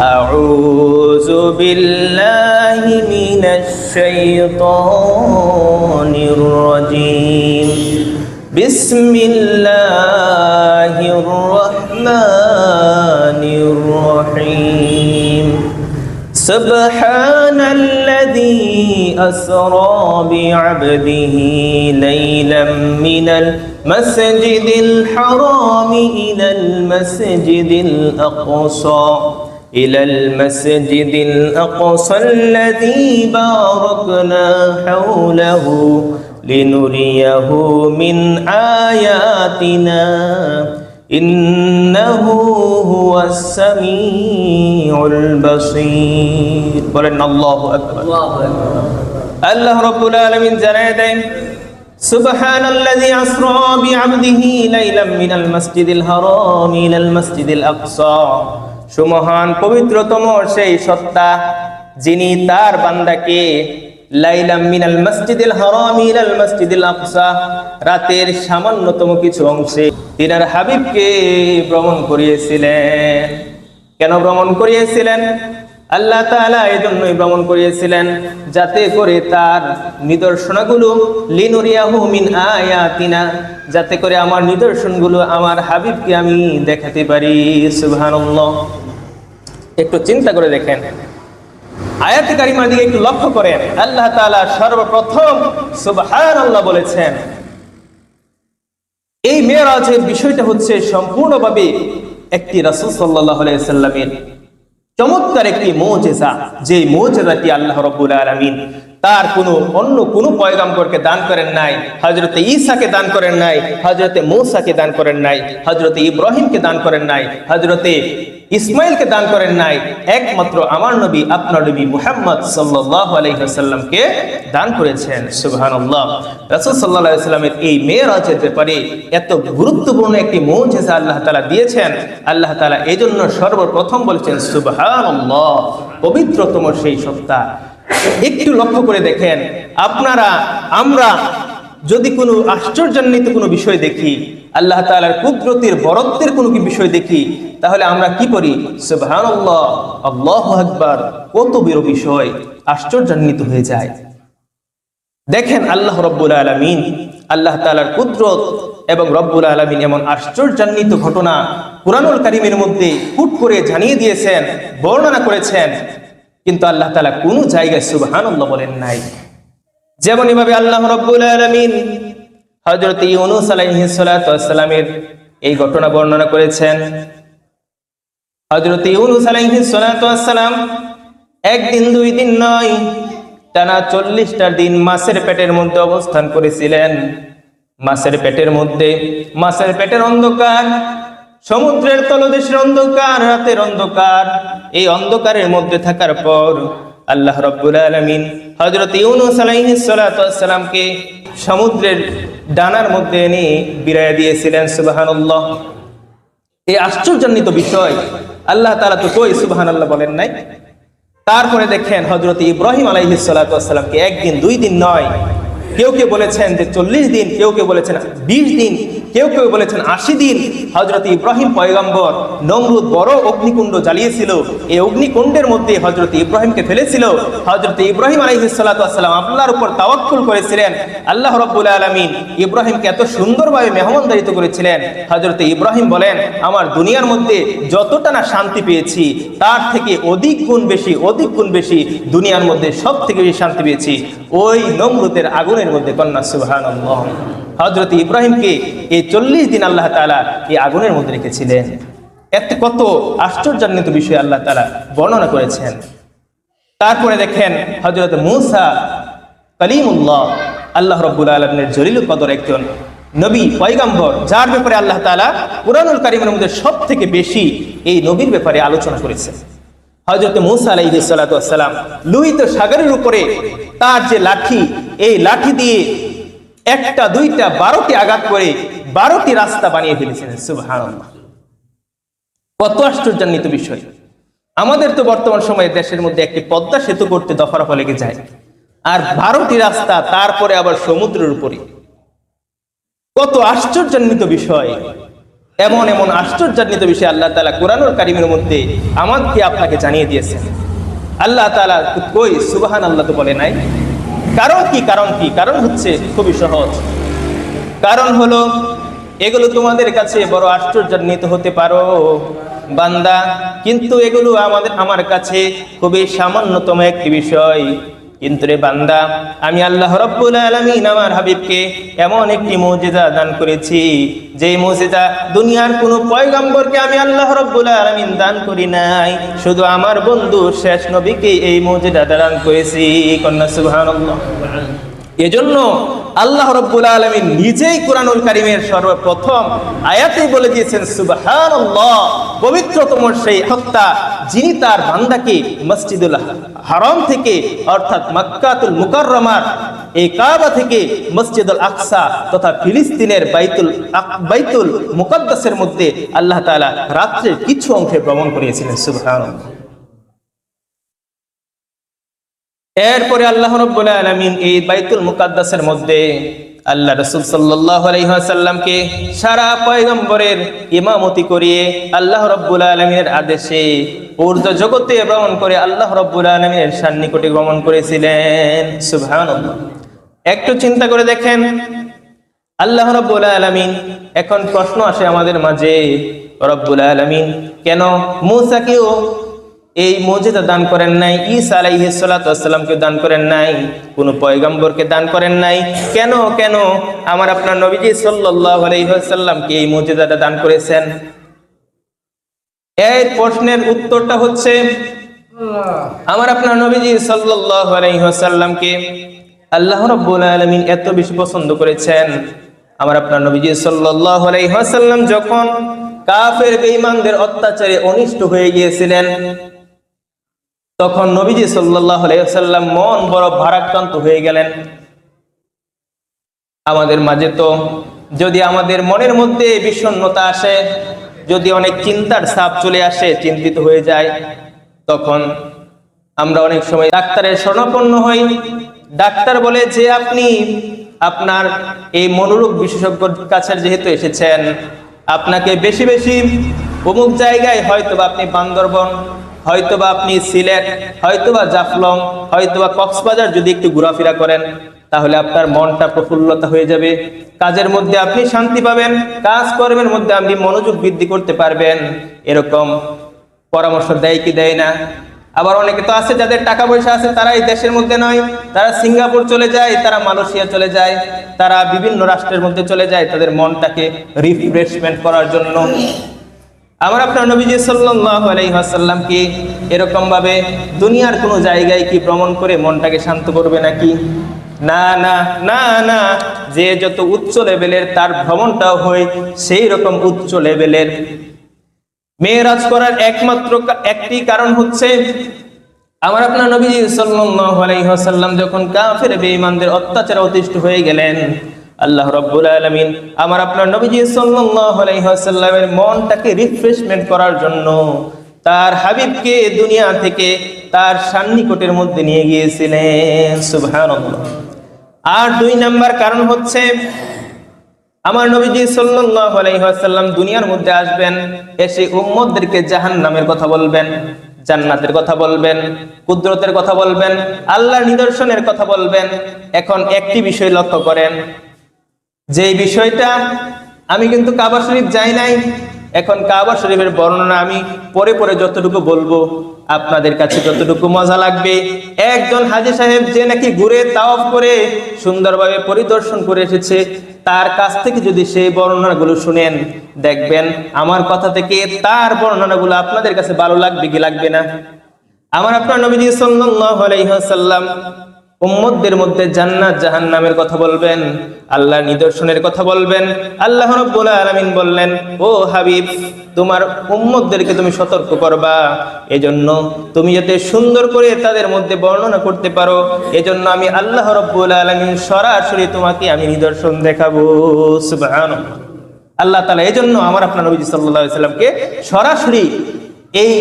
أعوذ بالله من الشيطان الرجيم. بسم الله الرحمن الرحيم. سبحان الذي أسرى بعبده ليلا من المسجد الحرام إلى المسجد الأقصى. إلى المسجد الأقصى الذي باركنا حوله لنريه من آياتنا إنه هو السميع البصير بلن الله أكبر الله رب العالمين جنادين سبحان الذي أسرى بعبده ليلا من المسجد الحرام إلى المسجد الأقصى সুমহান পবিত্রতম সেই সত্তা, যিনি তার বান্দাকে লাইলাম মিনাল মসজিদুল হারাম ইলাল মসজিদুল আকসা, রাতের সামান্যতম কিছু অংশে তিনার হাবিবকে ভ্রমণ করিয়েছিলেন। কেন ভ্রমণ করিয়েছিলেন? আল্লাহ তাআলা এই জন্যই ভ্রমণ করিয়েছিলেন যাতে করে তার নিদর্শনগুলো লিনুরিয়াহু মিন আয়াতিনা, যাতে করে আমার নিদর্শনগুলো আমার হাবিবকে আমি দেখাতে পারি। সুবহানাল্লাহ। একটু চিন্তা করে দেখেন। আয়াতে কারিমার দিকে একটু লক্ষ্য করেন। আল্লাহ তাআলা সর্বপ্রথম সুবহানাল্লাহ বলেছেন। এই মেয়েরাজের বিষয়টা হচ্ছে সম্পূর্ণভাবে একটি রাসূল সাল্লাল্লাহু আলাইহি সাল্লামের চমৎকার একটি মোজেজা যে মোজেজাটি আল্লাহ রব্বুল আলামিন তার কোনো অন্য কোনো পয়গাম্বরকে দান করেন নাই হজরতে ঈসাকে দান করেন নাই হজরতে মৌসাকে দান করেন নাই হজরতে ইব্রাহিমকে দান করেন নাই হজরতে ইসমাইলকে দান করেন নাই, একমাত্র আমার নবী, আপনার নবী মুহাম্মদ সাল্লাল্লাহু আলাইহি দান করেছেন। সুবহানাল্লাহ। রাসূল সাল্লাল্লাহু আলাইহি ওয়াসাল্লামের এই মেরাজের ব্যাপারে এত গুরুত্বপূর্ণ একটি মুজিজা আল্লাহ তাআলা দিয়েছেন। আল্লাহ তাআলা এজন্য সর্বপ্রথম বলেছেন, সুবহানাল্লাহ, পবিত্রতম সেই সত্তা একটু লক্ষ্য করে দেখেন। আপনারা, আমরা যদি কোনো আশ্চর্যান্বিত কোনো বিষয় দেখি, আল্লাহ তাআলার কুদরতির, বরত্বের কোনো বিষয় দেখি, তাহলে আমরা কি করি? সুবহানাল্লাহ, আল্লাহু আকবার, কত বড় বিষয়, আশ্চর্যান্বিত হয়ে যায়। দেখেন আল্লাহ রব্বুল আলামিন, আল্লাহ তাআলার কুদরত এবং রব্বুল আলামিন এমন আশ্চর্যান্বিত ঘটনা কুরআনুল কারীমের মধ্যে হুট করে জানিয়ে দিয়েছেন, বর্ণনা করেছেন। কিন্তু আল্লাহ তালা কোনো জায়গায় সুবহানাল্লাহ বলেন নাই। যেমন এভাবে আল্লাহ রব্বুল আলামিন হযরত ইউনূস আলাইহিস এই ঘটনা বর্ণনা করেছেন। হযরত ইউনূস আলাইহিস সালাতু একদিন, দুই দিন নয়, টানা চল্লিশটা দিন মাছের পেটের মধ্যে অবস্থান করেছিলেন। মাছের পেটের মধ্যে, মাছের পেটের অন্ধকার সমুদ্রের তলদেশের অন্ধকার, রাতের অন্ধকার। এই অন্ধকারের মধ্যে থাকার পর আল্লাহ রব্বুল আলামিন হযরত ইউনূস আলাইহিস সমুদ্রের ডানার মধ্যে এনে বিরায় দিয়েছিলেন, সুবহানাল্লাহ। এই আশ্চর্যান্বিত বিষয়, আল্লাহ তাআলা তো কই সুবহানাল্লাহ বলেন নাই? তারপরে দেখেন হজরত ইব্রাহিম আলাইহিস সালাতু একদিন, দুই দিন নয়। কেউ কেউ বলেছেন যে চল্লিশ দিন, কেউ কেউ বলেছেন বিশ দিন। কেউ কেউ বলেছেন আশি দিন। হজরত ইব্রাহিম পয়গম্বর নমরুদ বড় অগ্নিকুণ্ড জ্বালিয়েছিল। এই অগ্নিকুণ্ডের মধ্যে হজরত ইব্রাহিমকে ফেলেছিল। হজরত ইব্রাহিম আলাইহিসাল্লাম আল্লাহর উপর তাওয়াক্কুল করেছিলেন। আল্লাহ রব্বুল আলমিন ইব্রাহিমকে এত সুন্দরভাবে মেহমানদারিত করেছিলেন। হজরত ইব্রাহিম বলেন, আমার দুনিয়ার মধ্যে যতটা না শান্তি পেয়েছি, তার থেকে অধিক গুণ বেশি, অধিক গুণ বেশি দুনিয়ার মধ্যে সব থেকে বেশি শান্তি পেয়েছি। ওই নমরুদের আগুনের মধ্যে কন্যা সুবহান হজরত ইব্রাহিমকে এই চল্লিশ দিন আল্লাহ তালা এই আগুনের মধ্যে রেখেছিলেন। এত কত আশ্চর্যান্বিত বিষয় আল্লাহ তালা বর্ণনা করেছেন। তারপরে দেখেন হজরত মুসা কালিমুল্লাহ, আল্লাহ রব্বুল আলমের জলিল কদর একজন নবী, পয়গাম্বর, যার ব্যাপারে আল্লাহ তালা কোরআনুল কারিমের মধ্যে সব থেকে বেশি এই নবীর ব্যাপারে আলোচনা করেছেন। হজরত মুসা আলাইহি সালাম লুহিত সাগরের উপরে তার যে লাঠি, এই লাঠি দিয়ে একটা, দুইটা, বারোটি আঘাত করে বারোটি রাস্তা বানিয়ে ফেলেছিলেন সুবহানাল্লাহ। কত আশ্চর্যান্বিত বিষয়। আমাদের তো বর্তমান সময়ে দেশের মধ্যে একটি পদ্মা সেতু করতে দফারফা লেগে যায়। আর বারোটি রাস্তা তারপরে আবার সমুদ্রের উপরে। কত আশ্চর্যান্বিত বিষয়। এমন এমন আশ্চর্যান্বিত বিষয় আল্লাহ তালা কোরআনুল কারিমের মধ্যে আমাকে আপনাকে জানিয়ে দিয়েছেন। আল্লাহ তালা কই সুবাহান আল্লাহ তো বলে নাই? কারণ কি কারণ কি? কারণ হচ্ছে খুবই সহজ। কারণ হলো, এগুলো তোমাদের কাছে বড় আশ্চর্যান্বিত হতে পারো, বান্দা। কিন্তু এগুলো আমাদের, আমার কাছে খুবই সামান্যতম একটি বিষয়। কিন্তু রে বান্দা, আমি আল্লাহ রব্বুল আলমিন আমার হাবিবকে এমন একটি মৌজিদা দান করেছি যে মৌজিদা দুনিয়ার কোনো পয়গম্বরকে আমি আল্লাহ রব্বুল আলমিন দান করি নাই, শুধু আমার বন্ধু শেষ নবীকে এই মৌজিদা দান করেছি, কন্যা সুবহানাল্লাহ। এজন্য আল্লাহ রব্বুল আলমী নিজেই কোরআনুল কারিমের সর্বপ্রথম আয়াতেই বলে দিয়েছেন, সুবহানাল্লাহ, পবিত্রতম সেই হত্যা যিনি তার বান্দাকে মসজিদুল হারম থেকে, অর্থাৎ মাক্কাতুল মুকাররমার, এই কাবা থেকে মসজিদুল আকসা তথা ফিলিস্তিনের বাইতুল বাইতুল মুকদ্দাসের মধ্যে আল্লাহ তাআলা রাত্রের কিছু অংশে ভ্রমণ করিয়েছিলেন, সুবহানাল্লাহ। এরপরে আল্লাহ রব্বুল আলামিন এই বাইতুল মুকাদ্দাসের মধ্যে আল্লাহ রসুল সাল্লাল্লাহু আলাইহি ওয়াসাল্লামকে সারা পয়গম্বরের ইমামতি করিয়ে আল্লাহ রব্বুল আলামিনের আদেশে ঊর্ধ্ব জগতে ভ্রমণ করে আল্লাহ রব্বুল আলামিনের সান্নিকটে ভ্রমণ করেছিলেন। সুবহানাল্লাহ। একটু চিন্তা করে দেখেন, আল্লাহ রব্বুল আলামিন, এখন প্রশ্ন আসে আমাদের মাঝে, রব্বুল আলামিন, কেন মূসাকেও এই মর্যাদা দান করেন নাই ঈসা আলাইহিস সালাতু ওয়াসসালামকে দান করেন নাই কোন পয়গম্বরকে দান করেন নাই। কেন কেন আমার আপনার নবীজি সাল্লাল্লাহু আলাইহি ওয়াসাল্লামকে এই মর্যাদাটা দান করেছেন? এই প্রশ্নের উত্তরটা হচ্ছে আমার আপনার নবীজি সাল্লাল্লাহু আলাইহি ওয়াসাল্লামকে আল্লাহ রাব্বুল আলামিন এত বেশি পছন্দ করেছেন। আমার আপনার নবীজি সাল্লাল্লাহু আলাইহি ওয়াসাল্লাম যখন কাফের বেঈমানদের অত্যাচারে অনিষ্ট হয়ে গিয়েছিলেন তখন নবীজি সাল্লাল্লাহু আলাইহি ওয়াসাল্লাম মন বড় ভারাক্রান্ত হয়ে গেলেন। আমাদের মাঝে তো যদি আমাদের মনের মধ্যে বিষণ্ণতা আসে, যদি অনেক চিন্তার ছাপ চলে আসে, চিন্তিত হয়ে যায়, তখন আমরা অনেক সময় ডাক্তারের শরণাপন্ন হই। ডাক্তার বলে যে, আপনি আপনার এই মনোরোগ বিশেষজ্ঞর কাছে যেহেতু এসেছেন, আপনাকে বেশি বেশি অমুক জায়গায় হয়তোবা আপনি বান্দরবন হয়তোবা আপনি সিলেট, হয়তোবা জাফলং, হয়তোবা কক্সবাজার যদি একটু ঘোরাফেরা করেন, তাহলে আপনার মনটা প্রফুল্লতা হয়ে যাবে। কাজের মধ্যে আপনি শান্তি পাবেন, কাজ কর্মের মধ্যে আপনি মনোযোগ বৃদ্ধি করতে পারবেন। এরকম পরামর্শ দেয় কি দেয় না? আবার অনেকে তো আছে যাদের টাকা পয়সা আছে, তারা এই দেশের মধ্যে নয়। তারা সিঙ্গাপুর চলে যায়, তারা মালয়েশিয়া চলে যায়, তারা বিভিন্ন রাষ্ট্রের মধ্যে চলে যায়। তাদের মনটাকে রিফ্রেশমেন্ট করার জন্য আমার আপনার নবীজি সাল্লাল্লাহু আলাইহি ওয়াসাল্লামকে এরকম ভাবে দুনিয়ার কোনো জায়গায় কি ভ্রমণ করে মনটাকে শান্ত করবে নাকি? না না না না। যে যত উচ্চ লেভেলের তার ভ্রমণটাও হয়, সেই রকম উচ্চ লেভেলের। মেয়েরাজ করার একমাত্র একটি কারণ হচ্ছে, আমার আপনার নবী সাল্লাল্লাহু আলাইহি ওয়াসাল্লাম যখন কাফের বেঈমানদের অত্যাচারে অতিষ্ঠ হয়ে গেলেন আল্লাহ রাব্বুল আলামিন আমার আপনার নবীজি ওয়াসাল্লামের মনটাকে রিফ্রেশমেন্ট করার জন্য তার হাবিবকে দুনিয়া থেকে তার সান্নিকটের মধ্যে নিয়ে গিয়েছিলেন। সুবহানাল্লাহ। আর দুই নাম্বার কারণ হচ্ছে আমার নবীজি ওয়াসাল্লাম দুনিয়ার মধ্যে আসবেন, এসে উম্মতদেরকে জাহান্নামের কথা বলবেন, জান্নাতের কথা বলবেন, কুদরতের কথা বলবেন, আল্লাহর নিদর্শনের কথা বলবেন। এখন একটি বিষয় লক্ষ্য করেন যে বিষয়টা আমি কিন্তু কাবা শরীফ যাই নাই, এখন কাবা শরীফের বর্ণনা আমি পরে পরে যতটুকু বলব, আপনাদের কাছে যতটুকু মজা লাগবে। একজন হাজি সাহেব যে নাকি ঘুরে তাওয়াফ করে সুন্দরভাবে পরিদর্শন করে এসেছে, তার কাছ থেকে যদি সেই বর্ণনাগুলো শুনেন, দেখবেন আমার কথা থেকে তার বর্ণনাগুলো আপনাদের কাছে ভালো লাগবে কি লাগবে না? আমার আপনার নবীজি ওয়াসাল্লাম উম্মতদের মধ্যে জান্নাত জাহান্নামের কথা বলবেন, আল্লাহর নিদর্শনের কথা বলবেন। আল্লাহ রাব্বুল আলামিন বললেন, ও হাবিব, তোমার উম্মতদেরকে তুমি সতর্ক করবা। এজন্য তুমি যাতে সুন্দর করে তাদের মধ্যে বর্ণনা করতে পারো। এজন্য আমি আল্লাহ রাব্বুল আলামিন সরাসরি তোমাকে আমি নিদর্শন দেখাবো। আল্লাহ তাআলা এজন্য আমার আপনার নবী সাল্লাল্লাহু সাল্লামকে সরাসরি এই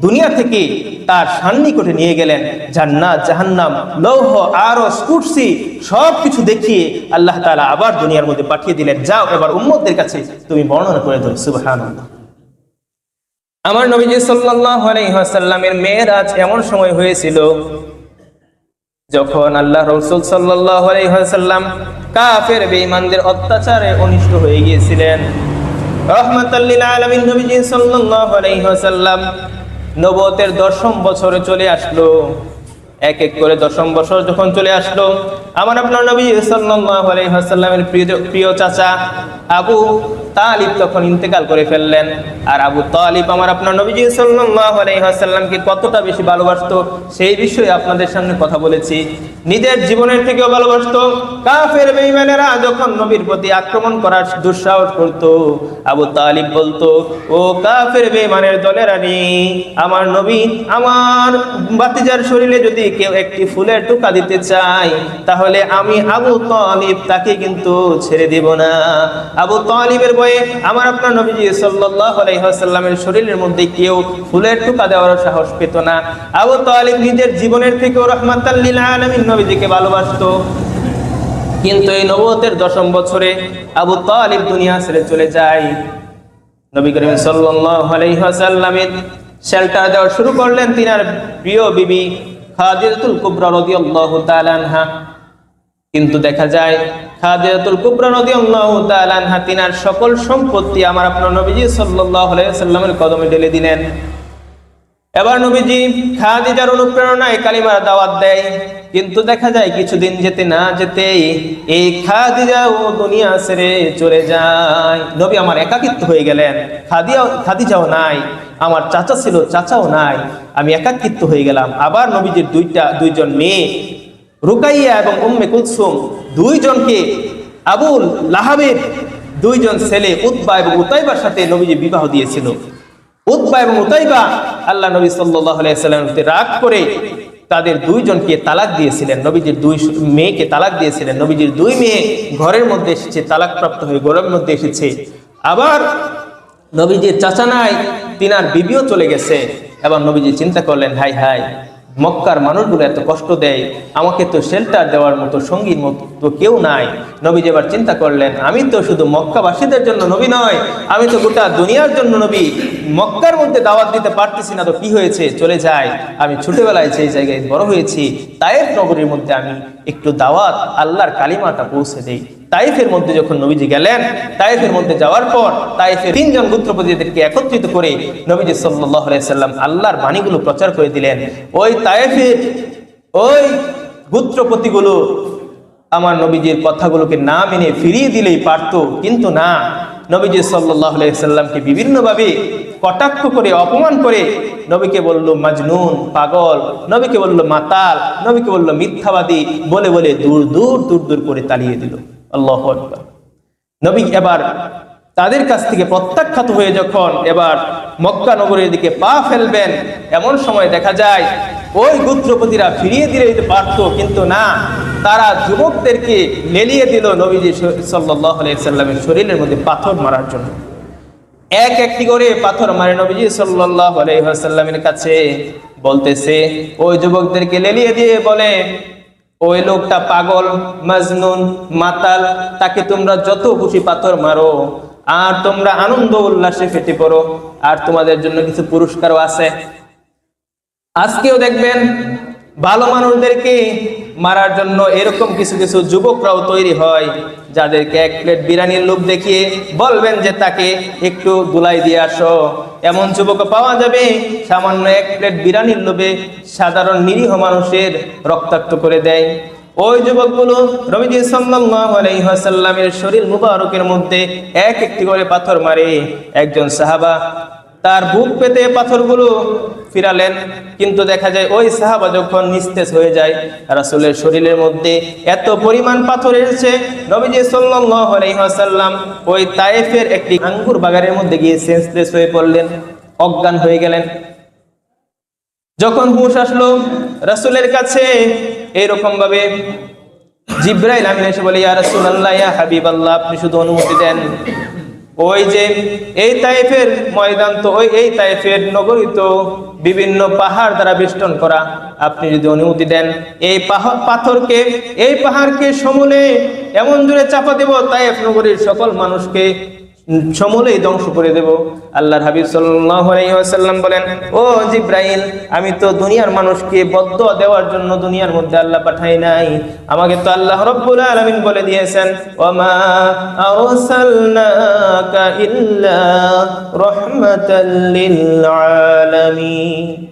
দুনিয়া থেকে তার সান্নিকটে নিয়ে গেলেন। জান্নাত, জাহান্নাম, লৌহ আরও কুরসি সব কিছু দেখিয়ে আল্লাহ তাআলা আবার দুনিয়ার মধ্যে পাঠিয়ে দিলেন। যাও, এবার উম্মতদের কাছে তুমি বর্ণনা করে দাও। সুবহানাল্লাহ। আমার নবীজি সাল্লাল্লাহু আলাইহি ওয়াসাল্লামের মেয়েরাজ এমন সময় হয়েছিল যখন আল্লাহ রসুল ওয়াসাল্লাম কাফের বেঈমানদের অত্যাচারে অনিষ্ট হয়ে গিয়েছিলেন। রহমাতাল্লিল আলামিন নবীজি ওয়াসাল্লাম নবতের দশম বছরে চলে আসলো। এক এক করে দশম বছর যখন চলে আসলো, আমার আপনার নবী সাল্লাম আলাইহি ওয়াসাল্লামের প্রিয় প্রিয় চাচা আবু তালিব তখন ইন্তেকাল করে ফেললেন। আর আবু তালিব আমার আপনার নবীজি আলাইহি কতটা বেশি ভালোবাসতো, সেই বিষয়ে আপনাদের সামনে কথা বলেছি। নিজের জীবনের থেকেও ভালোবাসতো। কাফের বেঈমানেরা যখন নবীর প্রতি আক্রমণ করার দুঃসাহস করত, আবু তালিব বলতো, ও কাফের বেঈমানের দলেরানি, আমার নবী আমার বাতিজার শরীরে যদি কেউ একটি ফুলের টুকা দিতে চায়, তাহলে আমি আবু তালিব তাকে কিন্তু ছেড়ে দিব না। আবু তালিবের বয়ে আমার আপনার নবীজি সাল্লাল্লাহু আলাইহি ওয়াসাল্লামের শরীরের মধ্যে কেউ ফুলের টুকা দেওয়ার সাহস পেত না। আবু তালিব নিজের জীবনের থেকেও রহমাতাল লিল আলামিন নবীজিকে ভালোবাসতো। কিন্তু এই নবতের দশম বছরে আবু তালিব দুনিয়া ছেড়ে চলে যায়। নবী করিম সাল্লাল্লাহু আলাইহি ওয়াসাল্লামের শেল্টার দেওয়া শুরু করলেন তিনার প্রিয় বিবি খাদিজাতুল কুবরা রাদিয়াল্লাহু তাআলা আনহা। কিন্তু দেখা যায়, খাদিজাতুল কুবরা রাদিয়াল্লাহু তাআলা আনহা তিনার সকল সম্পত্তি আমার আপনার নবীজি সাল্লাল্লাহু আলাইহি ওয়াসাল্লামের কদমে ঢেলে দিলেন। এবার নবীজি খাদিজার অনুপ্রেরণায় কালিমার দাওয়াত দেয়। কিন্তু দেখা যায়, কিছুদিন যেতে না যেতেই এই খাদিজা ও দুনিয়া ছেড়ে চলে যায়। নবী আমার একাকিত্ব হয়ে গেলেন। খাদিয়া, খাদিজাও নাই। আমার চাচা ছিল, চাচাও নাই। আমি একাকিত্ব হয়ে গেলাম। আবার নবীজির দুইটা, দুইজন মেয়ে রুকাইয়া এবং উম্মে কুলসুম দুইজনকে আবুল লাহাবের দুইজন ছেলে উতবা এবং উতাইবার সাথে নবীজি বিবাহ দিয়েছিল। উতবা এবং উতাইবা আল্লাহ নবী সাল্লামের রাগ করে তাদের দুইজনকে তালাক দিয়েছিলেন। নবীজির দুই মেয়েকে তালাক দিয়েছিলেন। নবীজির দুই মেয়ে ঘরের মধ্যে এসেছে তালাক প্রাপ্ত হয়ে ঘরের মধ্যে এসেছে। আবার নবীজির চাচা নাই, তিনার বিবিও চলে গেছে। এবং নবীজি চিন্তা করলেন, হাই হাই মক্কার মানুষগুলো এত কষ্ট দেয়, আমাকে তো শেল্টার দেওয়ার মতো সঙ্গীর মতো কেউ নাই। নবী যেবার চিন্তা করলেন, আমি তো শুধু মক্কাবাসীদের জন্য নবী নয়, আমি তো গোটা দুনিয়ার জন্য নবী। মক্কার মধ্যে দাওয়াত দিতে পারতেছি না তো কি হয়েছে? চলে যায় আমি ছোটবেলায় সেই জায়গায় বড় হয়েছি তায়ের নগরীর মধ্যে আমি একটু দাওয়াত, আল্লাহর কালিমাটা পৌঁছে দেই। তাইফের মধ্যে যখন নবীজি গেলেন, তাইফের মধ্যে যাওয়ার পর তাইফের তিনজন গোত্রপতিদেরকে একত্রিত করে নবীজি সাল্লাম আল্লাহর বাণীগুলো প্রচার করে দিলেন। ওই তাইফের, ওই গোত্রপতিগুলো আমার নবীজির কথাগুলোকে না মেনে ফিরিয়ে দিলেই পারতো, কিন্তু না। নবীজি আলাইহি সাল্লামকে বিভিন্নভাবে কটাক্ষ করে, অপমান করে নবীকে বলল, মাজনুন, পাগল। নবীকে বলল, মাতাল। নবীকে বলল, মিথ্যাবাদী। বলে বলে দূর দূর দূর দূর করে তাড়িয়ে দিল। আল্লাহ নবী এবার তাদের কাছ থেকে প্রত্যাখ্যাত হয়ে যখন এবার মক্কা নগরের দিকে পা ফেলবেন, এমন সময় দেখা যায় ওই গোত্রপতিরা ফিরিয়ে দিলে পারত, কিন্তু না, তারা যুবকদেরকে লেলিয়ে দিল নবীজি সাল্লাহ সাল্লামের শরীরের মধ্যে পাথর মারার জন্য। এক একটি করে পাথর মারে নবীজি সাল্লাহ আলাইসাল্লামের কাছে, বলতেছে, ওই যুবকদেরকে লেলিয়ে দিয়ে বলে ওই লোকটা পাগল, মাজনুন, মাতাল, তাকে তোমরা যত খুশি পাথর মারো, আর তোমরা আনন্দ উল্লাসে ফেটে পড়ো, আর তোমাদের জন্য কিছু পুরস্কারও আছে। আজকেও দেখবেন ভালো মানুষদেরকে মারার জন্য এরকম কিছু কিছু যুবকরাও তৈরি হয়, যাদেরকে এক প্লেট বিরিয়ানির লোভ দেখিয়ে বলবেন যে তাকে একটু দুলাই দিয়ে আসো। এমন যুবক পাওয়া যাবে, সামান্য এক প্লেট বিরিয়ানির লোভে সাধারণ নিরীহ মানুষের রক্তাক্ত করে দেয়। ওই যুবকগুলো রবিজি ওয়াসাল্লামের শরীর মুবারকের মধ্যে এক একটি করে পাথর মারে। একজন সাহাবা তার বুক পেতে পাথরগুলো ফিরালেন, কিন্তু দেখা যায় ওই সাহাবা যখন নিস্তেজ হয়ে যায়, রাসূলের শরীরের মধ্যে এত পরিমাণ পাথর এসেছে, নবীজি ওয়াসাল্লাম ওই তায়েফের একটি আঙ্গুর বাগানের মধ্যে গিয়ে সেন্সলেস হয়ে পড়লেন, অজ্ঞান হয়ে গেলেন। যখন হুশ আসলো, রাসূলের কাছে এইরকম ভাবে জিব্রাইল আমিন এসে বলে, ইয়া রাসূলুল্লাহ, ইয়া হাবিবাল্লাহ, আপনি শুধু অনুমতি দেন। ওই যে এই তাইফের ময়দান তো, ওই এই তাইফের নগরী তো বিভিন্ন পাহাড় দ্বারা বেষ্টন করা। আপনি যদি অনুমতি দেন, এই পাহাড় পাথরকে, এই পাহাড়কে সমূলে এমন জোরে চাপা দেব, তাইফ নগরীর সকল মানুষকে সমূলেই ধ্বংস করে দেব। আল্লাহর হাবিব ওয়াসাল্লাম বলেন, ও জিব্রাইল, আমি তো দুনিয়ার মানুষকে বদ্ধ দেওয়ার জন্য দুনিয়ার মধ্যে আল্লাহ পাঠাই নাই। আমাকে তো আল্লাহ রাব্বুল আলামিন বলে দিয়েছেন, ওমা আরসালনাকা ইল্লা রাহমাতাল লিল আলামিন।